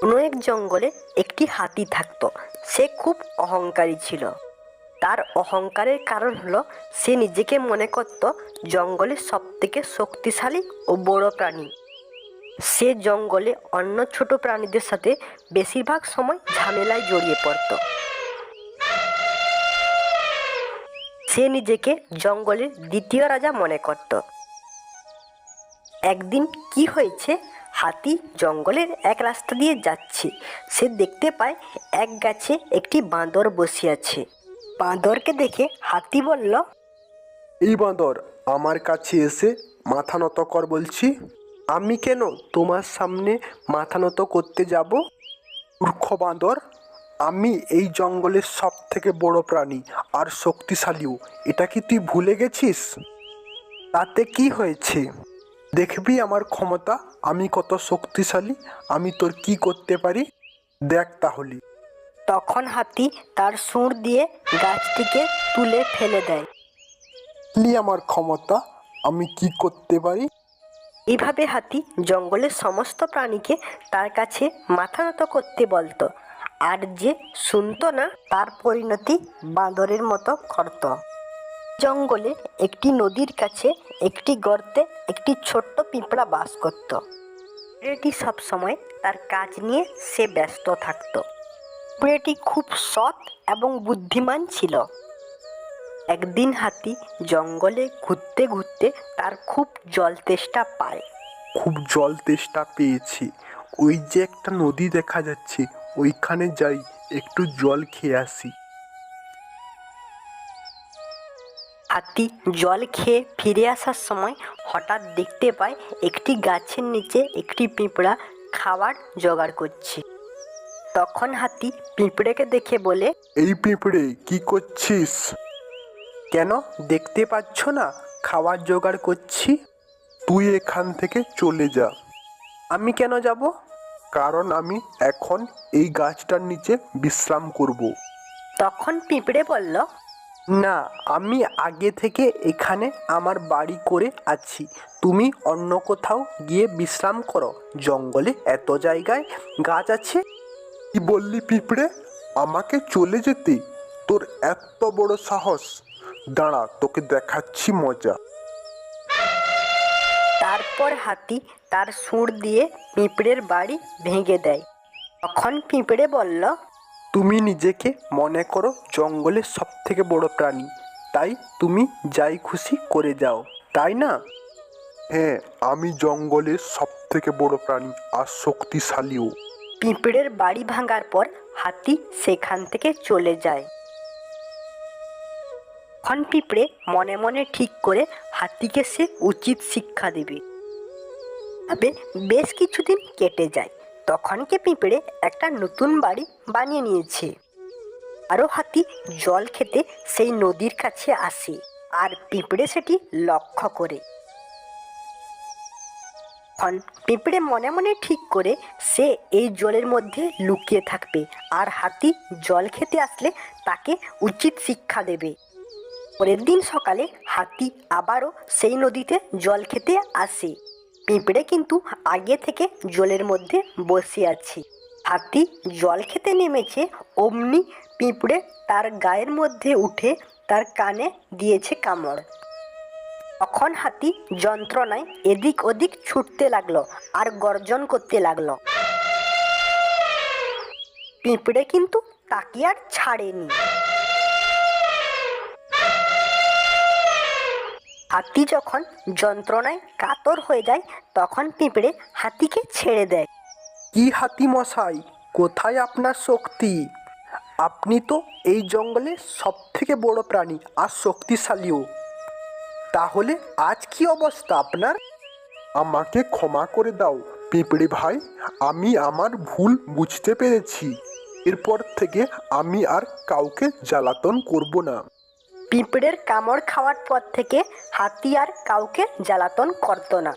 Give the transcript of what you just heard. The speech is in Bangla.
কোনো এক জঙ্গলে একটি হাতি থাকতো। সে খুব অহংকারী ছিল। তার অহংকারের কারণ হলো, সে নিজেকে মনে করত জঙ্গলের সব থেকে শক্তিশালী ও বড় প্রাণী। সে জঙ্গলে অন্য ছোট প্রাণীদের সাথে বেশিরভাগ সময় ঝামেলায় জড়িয়ে পড়ত। সে নিজেকে জঙ্গলের দ্বিতীয় রাজা মনে করত। একদিন কি হয়েছে? হাতি জঙ্গলের এক রাস্তা দিয়ে যাচ্ছে। সে দেখতে পায় এক গাছে একটি বাঁদর বসে আছে। বাঁদরকে দেখে হাতি বলল, এই বাঁদর, আমার কাছে এসে মাথা নত কর বলছি। আমি কেন তোমার সামনে মাথা নত করতে যাব? মূর্খ বাঁদর, আমি এই জঙ্গলের সব থেকে বড় প্রাণী আর শক্তিশালীও। এটা কি তুই ভুলে গেছিস? তাতে কি হয়েছে? দেখবি আমার ক্ষমতা আমি কত শক্তিশালী আমি তোর কি করতে পারি? দেখ তাহলে। তখন হাতি তার সুর দিয়ে গাছটিকে তুলে ফেলে দেয়। লি আমার ক্ষমতা আমি কি করতে পারি? এভাবে হাতি জঙ্গলের সমস্ত প্রাণীকে তার কাছে মাথা নত করতে বলতো। আর যে শুনতো না তার পরিণতি বাঁদরের মতো করত। জঙ্গলে একটি নদীর কাছে একটি গর্তে একটি ছোট্ট পিঁপড়া বাস করত। পিঁপড়েটি সবসময় তার কাজ নিয়ে সে ব্যস্ত থাকতো। পিঁপড়েটি খুব সৎ এবং বুদ্ধিমান ছিল। একদিন হাতি জঙ্গলে ঘুরতে ঘুরতে তার খুব জল তেষ্টা পায়। খুব জল তেষ্টা পেয়েছি। ওই যে একটা নদী দেখা যাচ্ছে, ওইখানে যাই, একটু জল খেয়ে আসি। হাতি জল খেয়ে ফিরে আসার সময় হঠাৎ দেখতে পায় একটি গাছের নিচে একটি পিঁপড়া খাবার জোগাড় করছে। তখন হাতি পিঁপড়েকে দেখে বলে এই পিঁপড়ে কি করছিস? কেন? দেখতে পাচ্ছ না? খাবার জোগাড় করছি। তুই এখান থেকে চলে যা। আমি কেন যাব? কারণ আমি এখন এই গাছটার নিচে বিশ্রাম করব। তখন পিঁপড়ে বলল না আমি আগে থেকে এখানে আমার বাড়ি করে আছি। তুমি অন্য কোথাও গিয়ে বিশ্রাম করো। জঙ্গলে এত জায়গায় গাছ আছে? কি বললি পিঁপড়ে? আমাকে চলে যেতে? তোর এত বড় সাহস। দাঁড়া তোকে দেখাচ্ছি মজা। তারপর হাতি তার সুর দিয়ে পিঁপড়ের বাড়ি ভেঙে দেয়। তখন পিঁপড়ে বলল তুমি নিজেকে মনে করো জঙ্গলের সব থেকে বড় প্রাণী। তাই তুমি যাই খুশি করে যাও তাই না? হ্যাঁ আমি জঙ্গলের সব থেকে বড় প্রাণী আর শক্তিশালীও। পিঁপড়ের বাড়ি ভাঙার পর হাতি সেখান থেকে চলে যায়। তখন পিঁপড়ে মনে মনে ঠিক করে হাতিকে সে উচিত শিক্ষা দেবে। তবে বেশ কিছুদিন কেটে যায়। তখন কে পিঁপড়ে একটা নতুন বাড়ি বানিয়ে নিয়েছে। আরও হাতি জল খেতে সেই নদীর কাছে আসে আর পিঁপড়ে সেটি লক্ষ্য করে। তখন পিঁপড়ে মনে মনে ঠিক করে সে এই জলের মধ্যে লুকিয়ে থাকবে আর হাতি জল খেতে আসলে তাকে উচিত শিক্ষা দেবে। পরের দিন সকালে হাতি আবারও সেই নদীতে জল খেতে আসে। পিঁপড়ে কিন্তু আগে থেকে জলের মধ্যে বসে আছে। হাতি জল খেতে নেমেছে, অমনি পিঁপড়ে তার গায়ের মধ্যে উঠে তার কানে দিয়েছে কামড়। তখন হাতি যন্ত্রণায় এদিক ওদিক ছুটতে লাগল আর গর্জন করতে লাগল। পিঁপড়ে কিন্তু তাকে আর ছাড়েনি। হাতি যখন যন্ত্রণায় কাতর হয়ে যায় তখন পিঁপড়ে হাতিকে ছেড়ে দেয়। কি হাতি মশাই? কোথায় আপনার শক্তি? আপনি তো এই জঙ্গলে সব থেকে বড় প্রাণী আর শক্তিশালীও। তাহলে আজ কি অবস্থা আপনার? আমাকে ক্ষমা করে দাও পিঁপড়ে ভাই। আমি আমার ভুল বুঝতে পেরেছি। এরপর থেকে আমি আর কাউকে জ্বালাতন করব না। পিঁপড়ের কামড় খাওয়ার পর থেকে হাতি আর কাউকে জ্বালাতন করতো না।